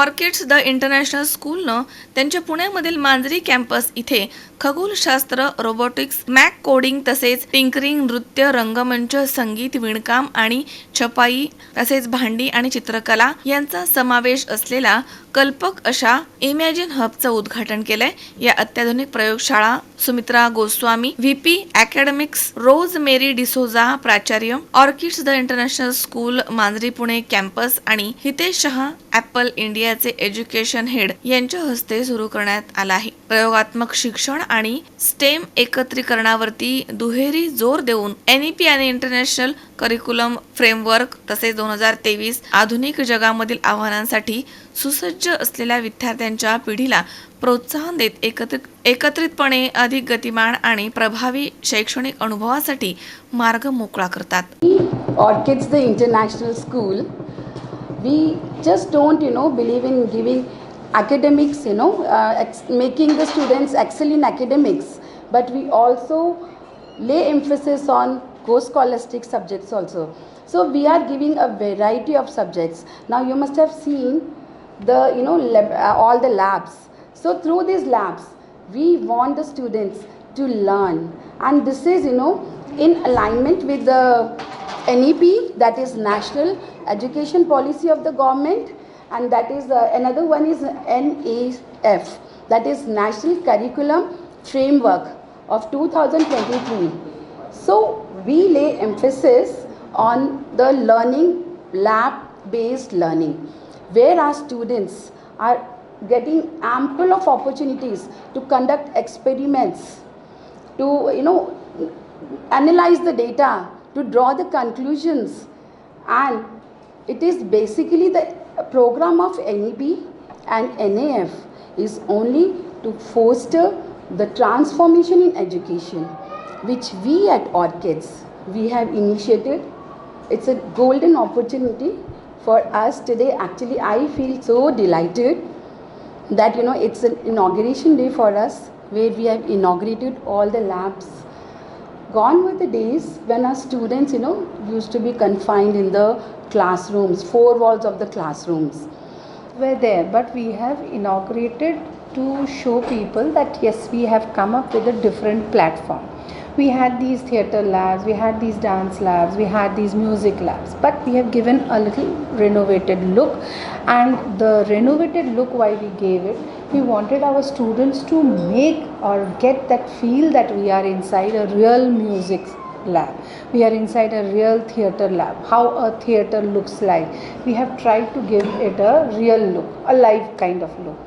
Orchids the international स्कूलनं त्यांच्या पुण्यामधील मांजरी campus इथे खगोलशास्त्र रोबोटिक्स मॅक कोडिंग तसेच टिंकरिंग नृत्य रंगमंच संगीत विणकाम आणि छपाई तसेच भांडी आणि चित्रकला यांचा समावेश असलेला कल्पक अशा इमॅजिन हबचं उद्घाटन केलंय. या अत्याधुनिक प्रयोगशाळा Sumitra Goswami VP academics Rose Mary D'Souza प्राचार्य orchids the international school Manjari Pune campus आणि हितेश शहा ॲपल इंडियाचे एज्युकेशन हेड यांच्या हस्ते सुरू करण्यात आला आहे. प्रयोगात्मक शिक्षण आणि स्टेम एकत्रीकरणावरती दुहेरी जोर देऊन एनईपी आणि इंटरनॅशनल करिक्युलम फ्रेमवर्क तसेच दोन हजार तेवीस आधुनिक जगामधील आव्हानांसाठी सुसज्ज असलेल्या विद्यार्थ्यांच्या पिढीला प्रोत्साहन देत एकत्रित एकत्रितपणे अधिक गतिमान आणि प्रभावी शैक्षणिक अनुभवासाठी मार्ग मोकळा करतात. Orchids the International School we just don't, you know, believe in giving academics, you know, uh, making the students excel in academics, but we also lay emphasis on co-scholastic subjects also. So we are giving a variety of subjects. Now you must have seen the, you know, lab, uh, all the labs. So through these labs, we want the students to learn, and this is, you know, in alignment with the NEP, that is National Education Policy of the government, and that is uh, another one is NAF, that is National Curriculum Framework of 2023. So we lay emphasis on the learning, lab based learning, where our students are getting ample of opportunities to conduct experiments to you know analyze the data to draw the conclusions and it is basically the program of NEP and NAF is only to foster the transformation in education which we at orchids we have initiated. It's a golden opportunity for us today. Actually i feel so delighted that you know it's an inauguration day for us where we have inaugurated all the labs gone were the days when our students you know used to be confined in the classrooms four walls of the classrooms were there, but we have inaugurated to show people that yes, we have come up with a different platform. We had these theatre labs, we had these dance labs, we had these music labs, but we have given a little renovated look. And the renovated look, why we gave it, we wanted our students to make or get that feel that we are inside a real music lab. We are inside a real theatre lab. How a theatre looks like. We have tried to give it a real look, a live kind of look.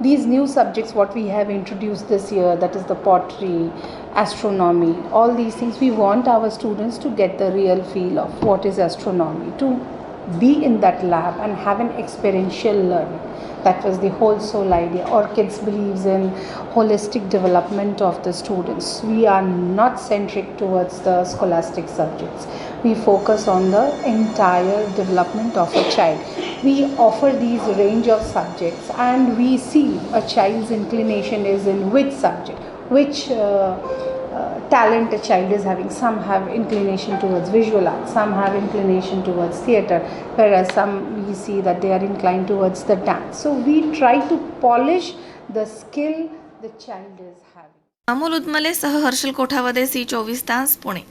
These new subjects, what we have introduced this year, that is the pottery, astronomy, all these things, we want our students to get the real feel of what is astronomy, to be in that lab and have an experiential learning. That was the whole sole idea. Orchids believes in holistic development of the students. We are not centric towards the scholastic subjects. We focus on the entire development of a child. We offer these range of subjects and we see a child's inclination is in which subject, which uh, talent a child is having. Some have inclination towards visual art, some have inclination towards theatre, whereas some we see that they are inclined towards the dance. So we try to polish the skill the child is having. Amol Udmale सह हर्षल कोठावदे सी चोवीस तास पुणे